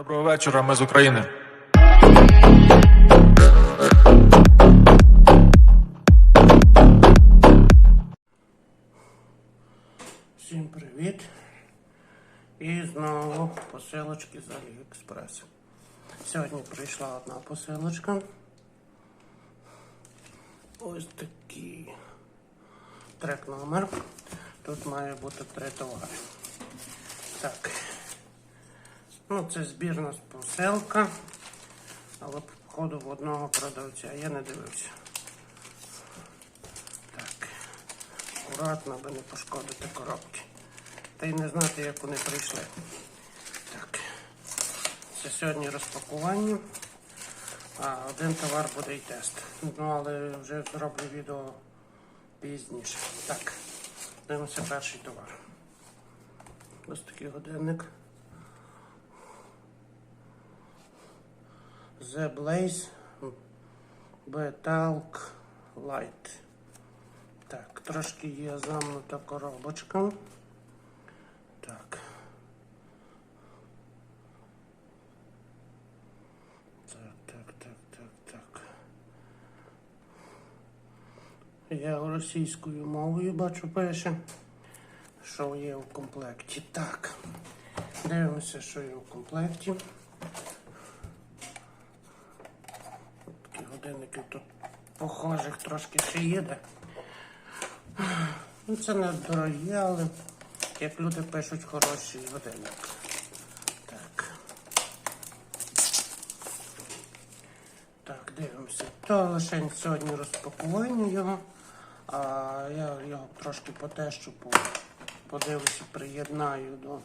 Доброго вечора, ми з України. Всім привіт! І знову посилочки з Аліекспрес. Сьогодні прийшла одна посилочка. Ось такий трек номер. Тут має бути три товари. Так. Ну, це збірна посилка, але походу в одного продавця. Я не дивився. Так. Акуратно, аби не пошкодити коробки. Та й не знати, як вони прийшли. Так. Це сьогодні розпакування. А один товар буде і тест. Ну, але вже зроблю відео пізніше. Так. Дивимося перший товар. Ось такий годинник. The Blaze Betalk Light. Так, трошки є замнута коробочка. Так. Так, так, так, так, так. Я російською мовою бачу пише, що є в комплекті. Так. Дивимося, що є в комплекті. Такі тут похожих трошки ще їде. Ну, це не дорогі, але як люди пишуть хороший годинник. Так. Так, дивимося. То лише сьогодні розпакування його. А я його трошки потещу, по- подивлюся, приєднаю до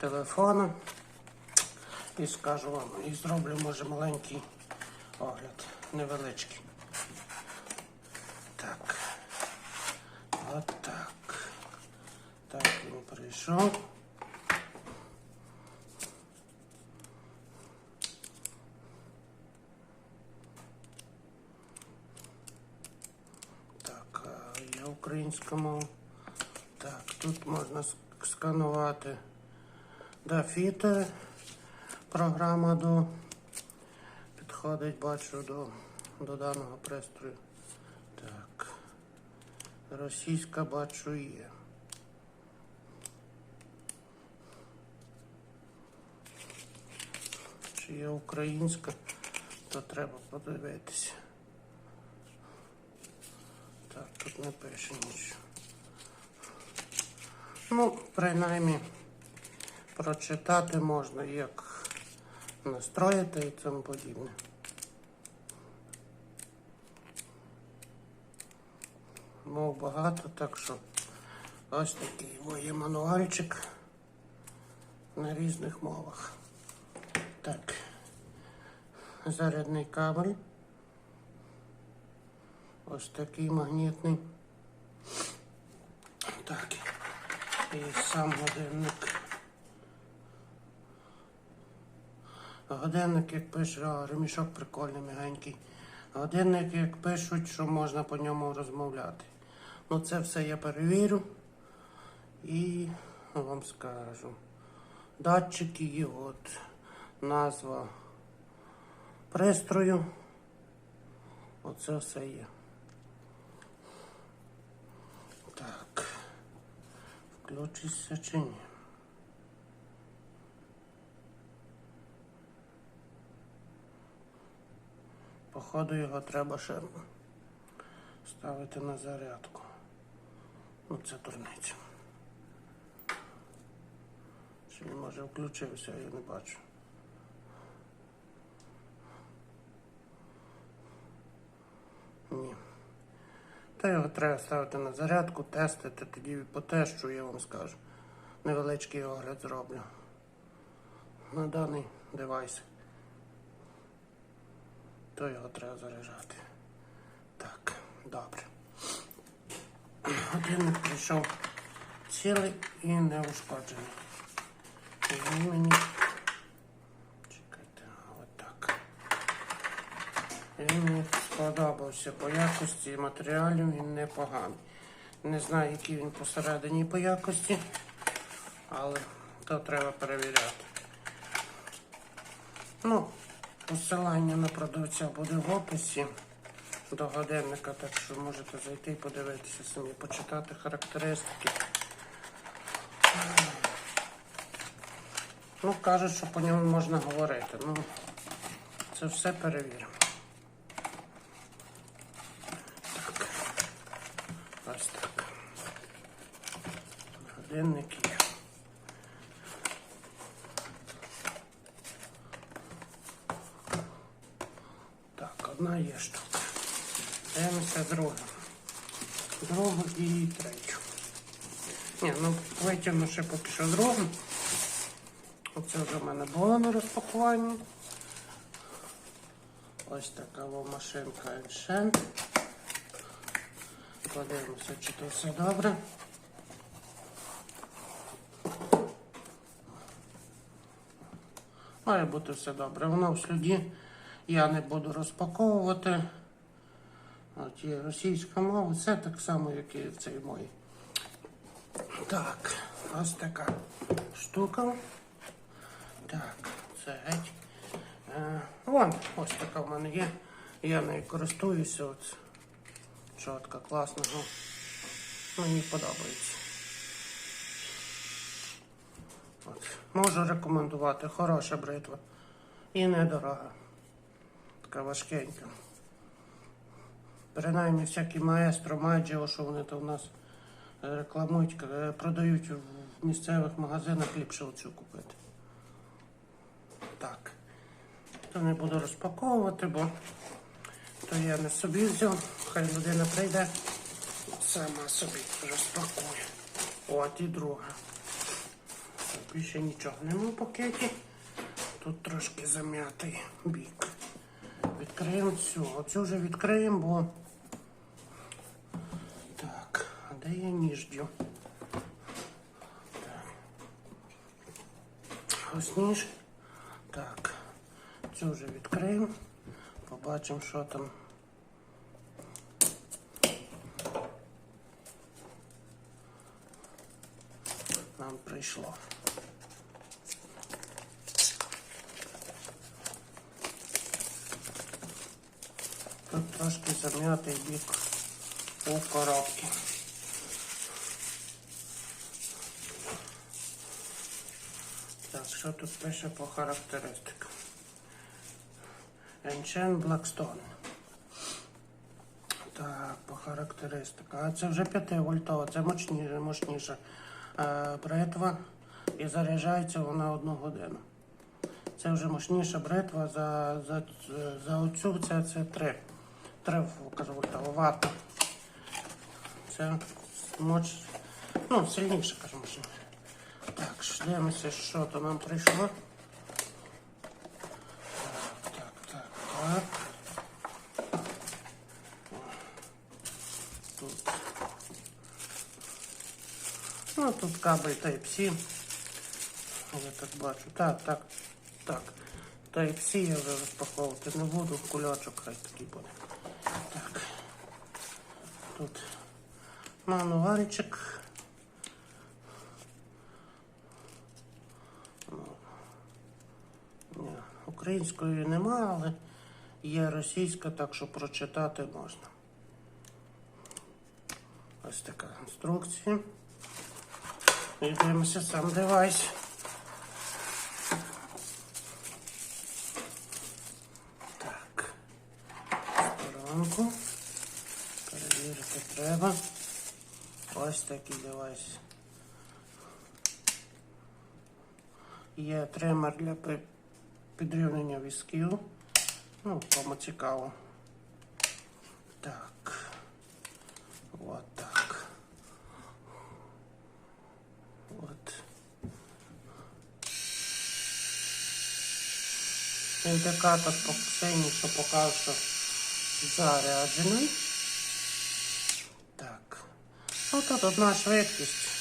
телефона і скажу вам. І зроблю, може, маленький огляд, невеличкий. Так. От так. Так, він прийшов. Так, українська мова. Так, тут можна сканувати да, фіто. Програма до підходить, бачу, до, до даного пристрою. Так. Російська бачу є. Чи є українська, то треба подивитися. Так, тут не пише нічого. Ну, принаймні, прочитати можна, як настроїти і тому подібне. Мов багато, так що ось такий моє мануальчик на різних мовах. Так, зарядний кабель. Ось такий магнітний. Так, і сам годинник. Годинник, як пише, ремішок прикольний, мягенький. Годинник, як пишуть, що можна по ньому розмовляти. Ну це все я перевірю і вам скажу. Датчики є, от назва пристрою. Оце все є. Так. Включиться чи ні? Походу його треба ще ставити на зарядку. Ну це дурниця. Чи він може включився, я не бачу. Ні. Та його треба ставити на зарядку, тестити, тоді потещу, я вам скажу. Невеличкий огляд зроблю. На даний девайс. То його треба заряджати. Так, добре. Годинник прийшов цілий і не ушкоджений. І він мені. Чекайте, отак. Він мені сподобався по якості матеріалів, він непоганий. Не знаю, який він посередині по якості, але то треба перевіряти. Ну, посилання на продавця буде в описі до годинника, так що можете зайти і подивитися самі, почитати характеристики. Ну, кажуть, що по ньому можна говорити. Ну, це все перевіримо. Так. Ось так. Годинник є. Так, одна є штука. Дивимося другу. Другу і третю. Ні, ну витягну ще поки що другу. Оце вже в мене було на розпакуванні. Ось така машинка Еншен. Подивимося, чи то все добре. Має бути все добре. Воно в сліді я не буду розпаковувати. От є російська мова, це так само, як і цей мой. Так, ось така штука. Так, це геть. Е, вон, ось така в мене є. Я нею користуюся. От. Чотка, класно. Мені подобається. От. Можу рекомендувати. Хороша бритва. І недорога. Така важкенька. Принаймні всякі маестро, маджіо, що вони то в нас е, рекламують, е, продають в місцевих магазинах, ліпше оцю купити. Так. То не буду розпаковувати, бо то я не собі взяв. Хай людина прийде, сама собі розпакує. От і друга. Більше нічого нема в пакеті. Тут трошки зам'ятий бік. Відкриємо цю. Оцю вже відкриємо, бо. Так, а я ніж дю? Ось ніж. Так. Цю вже відкриємо. Побачимо, що там. Нам прийшло. Тут трошки зам'ятий бік у коробці. Так, що тут пише по характеристикам? Енчен Blackstone. Так, по характеристикам. А це вже 5 вольтова, це мощніша, мощніша е, бритва і заряджається вона одну годину. Це вже мощніша бритва за, за, за оцю це, це 3. 3 кажу, вольтова. Це моч, ну, сильніше, мощніше. Так, ж дивимося, що то нам прийшло. Так, так, так, так. Тут. Ну, тут кабель Type-C. Я так бачу. Так, так, так. Type-C я вже розпаковувати не буду. Кульочок хай такий буде. Так. Тут мануальчик. Ні, української нема, але є російська, так що прочитати можна. Ось така інструкція. Дивимося сам девайс. Так. Сторонку. Перевірити треба. Ось такий девайс. Є тример для підрівняння візків. Ну, кому цікаво. Так. От так. От. Індикатор що покаже, що заряджений. Так. Ну тут одна швидкість.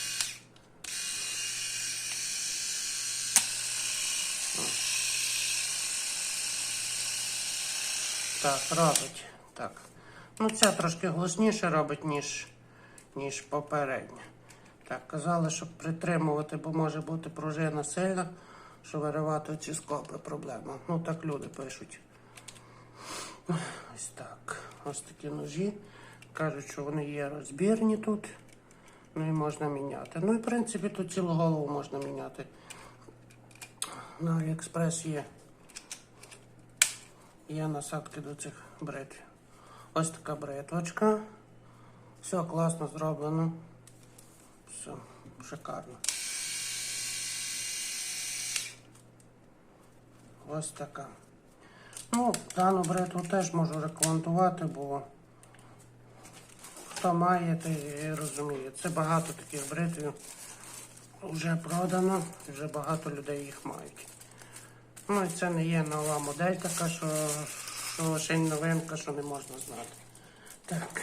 Так, робить. Так. Ну, ця трошки голосніше робить, ніж, ніж попередня. Так, казали, щоб притримувати, бо може бути пружина сильна, що виривати ці скопи проблема. Ну так люди пишуть. Ось так. Ось такі ножі. Кажуть, що вони є розбірні тут. Ну і можна міняти. Ну і в принципі тут цілу голову можна міняти. На Аліекспрес є. Є насадки до цих бритв. Ось така бритвочка. Все класно зроблено. Все, шикарно. Ось така. Ну, дану бритву теж можу рекомендувати, бо хто має, той розуміє. Це багато таких бритвів вже продано, вже багато людей їх мають. Ну і це не є нова модель така, що, що лише новинка, що не можна знати. Так.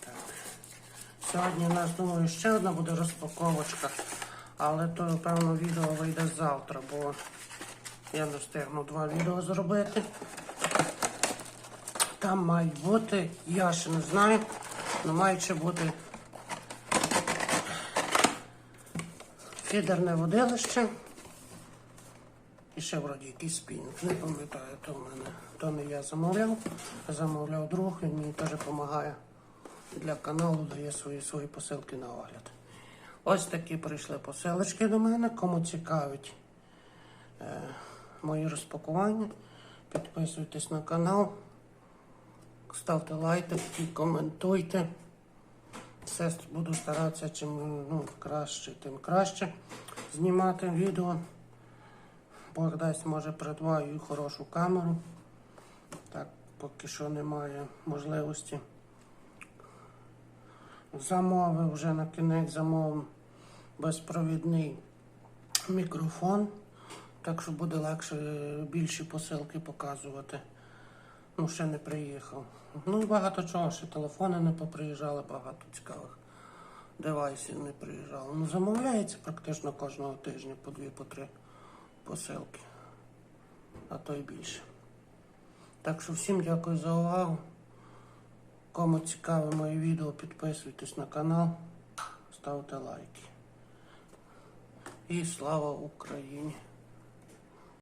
Так. Сьогодні у нас, думаю, ще одна буде розпаковочка, але то, певно, відео вийде завтра, бо я не встигну два відео зробити. Там мають бути, я ще не знаю, але мають ще бути фідерне водилище. І ще вроді якийсь спінінг. Не пам'ятаю, то в мене. То не я замовляв, замовляв друг, він мені теж допомагає для каналу, дає свої свої посилки на огляд. Ось такі прийшли посилочки до мене. Кому цікавить е, мої розпакування, підписуйтесь на канал, ставте лайки, коментуйте. Все буду старатися чим ну, краще, тим краще знімати відео. Бог дасть, може, придбаю хорошу камеру. Так, поки що немає можливості. Замовив вже на кінець замовив безпровідний мікрофон. Так що буде легше більші посилки показувати. Ну, ще не приїхав. Ну і багато чого, ще телефони не поприїжджали, багато цікавих девайсів не приїжджало. Ну, замовляється практично кожного тижня по дві, по три посилки, а то й більше. Так що всім дякую за увагу. Кому цікаве моє відео, підписуйтесь на канал, ставте лайки. І слава Україні!